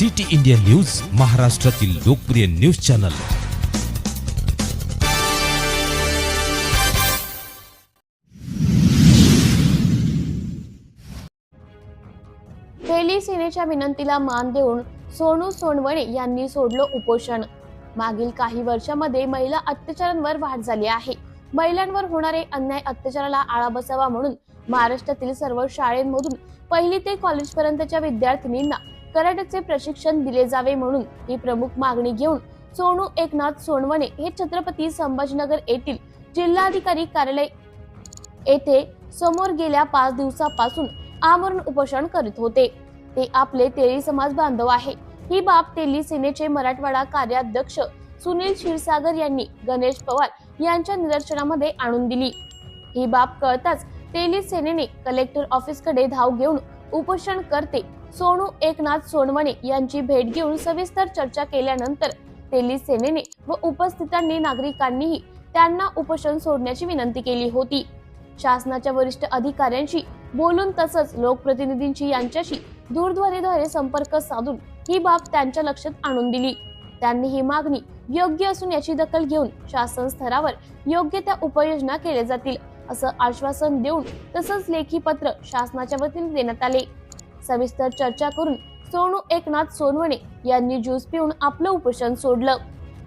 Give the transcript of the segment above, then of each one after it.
City India news महाराष्ट्रातील लोकप्रिय news channel. तेली सेनेच्या विनंतीला मान देऊन सोनू सोनवणे यांनी सोडलं उपोषण. मागील काही वर्षामध्ये महिला अत्याचारांवर वाढ झाली आहे. महिलांवर होणारे अन्याय अत्याचाराला आळा बसावा म्हणून महाराष्ट्रातील सर्व शाळेंमधून पहिली ते कॉलेजपर्यंतच्या विद्यार्थिनींना कराटेचे प्रशिक्षण दिले जावे म्हणून ही प्रमुख मागणी घेऊन सोनू एकनाथ सोनवणे हे छत्रपती संभाजीनगर येथील जिल्हाधिकारी कार्यालय येथे समोर गेल्या पाच दिवसापासून आमरण उपोषण करीत होते. ते आपले तेली समाज बांधव आहे. ही बाब तेली सेनेचे मराठवाडा कार्याध्यक्ष सुनील क्षीरसागर यांनी गणेश पवार यांच्या निदर्शनामध्ये आणून दिली. ही बाब कळताच तेली सेनेने कलेक्टर ऑफिसकडे धाव घेऊन उपोषण करते सोनू एकनाथ सोनवणे यांची भेट घेऊन सविस्तर चर्चा केल्यानंतर तेली सेनेने व उपस्थितांनी नागरिकांनीही त्यांना उपोषण सोडण्याची विनंती केली होती. शासनाच्या वरिष्ठ अधिकाऱ्यांशी बोलून तसंच लोकप्रतिनिधींची यांच्याशी दूरध्वनीद्वारे संपर्क साधून ही बाब त्यांच्या लक्षात आणून दिली. त्यांनी ही मागणी योग्य असून याची दखल घेऊन शासन स्तरावर योग्य त्या उपाययोजना केल्या जातील असं आश्वासन देऊन तसंच लेखी पत्र शासनाच्या वतीने देण्यात आले. सविस्तर चर्चा करून सोनू एकनाथ सोनवणे यांनी ज्यूस पिऊन आपलं उपोषण सोडलं.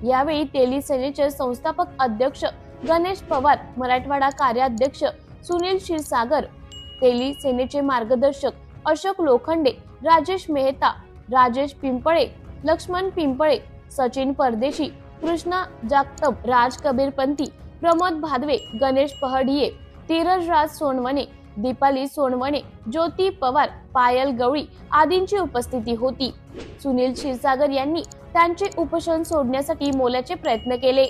यावेळी तेली सेनेचे संस्थापक अध्यक्ष गणेश पवार मराठवाडा कार्याध्यक्ष सुनील क्षीरसागर तेली सेनेचे मार्गदर्शक अशोक लोखंडे राजेश मेहता राजेश पिंपळे लक्ष्मण पिंपळे सचिन परदेशी कृष्णा जागतप राज कबीरपंथी प्रमोद भादवे गणेश पहडिये धीरज राज सोनवणे दीपाली सोनवणे ज्योती पवार पायल गवळी आदींची उपस्थिती होती. सुनील क्षीरसागर यांनी त्यांचे उपोषण सोडण्यासाठी मोलाचे प्रयत्न केले.